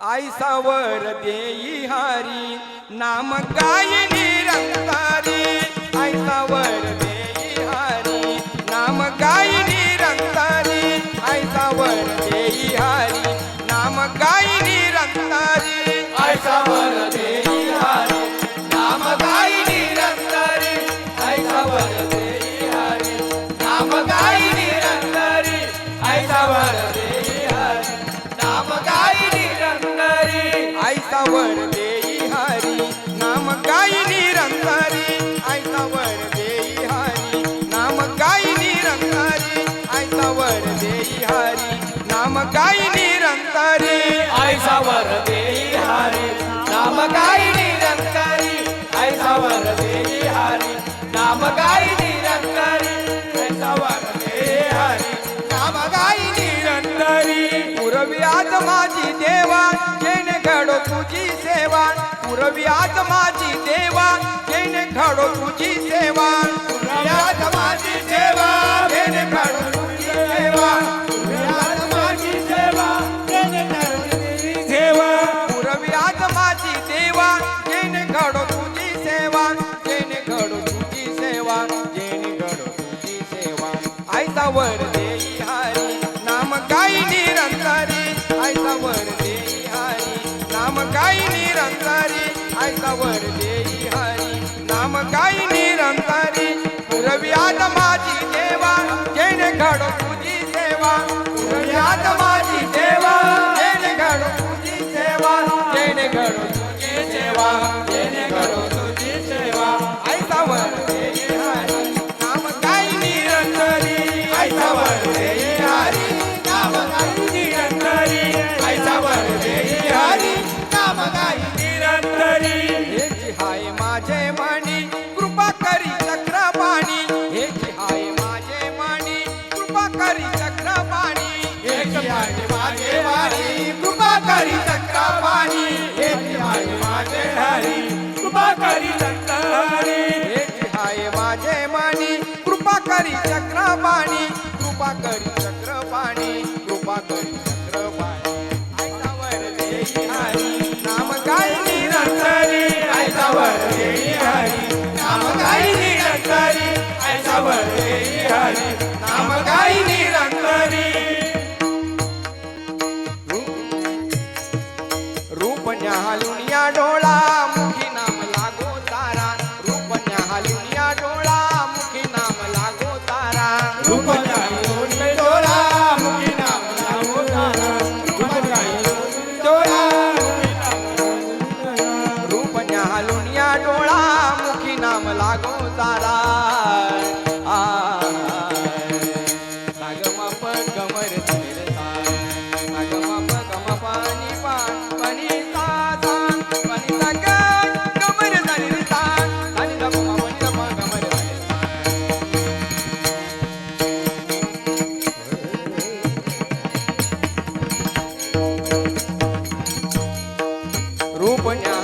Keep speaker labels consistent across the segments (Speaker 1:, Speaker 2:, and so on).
Speaker 1: आई सावर देई हारी. नाम गायनी रंगारी आई सावर काय निरंतरी आयसा वर देई हारी नाम काय निरंतरी आयसा वर देई हारी नाम काय निरंतरी आयसा वर देई हारी नाम काय निरंतरी पुरवी आज माझी देवा जेने घडो तुझी सेवा. पुरवी आज माझी देवा घडो तुझी सेवा. kaini மணி डोळा मुखी नाम लागो तारा. रूपण्या हालून या डोळा मुखी नाम लागो तारा.
Speaker 2: रूपण्या हालून डोळा मुखी नाम लागो तारा. रूपण्या हालून डोळा रूपण्या हालून या डोळा
Speaker 1: आ सागम पण rupanya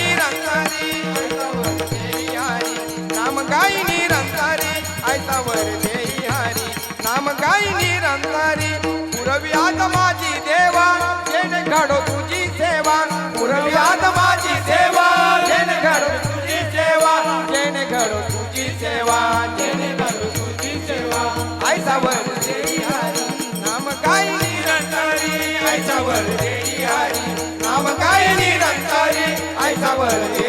Speaker 1: Lights are burning.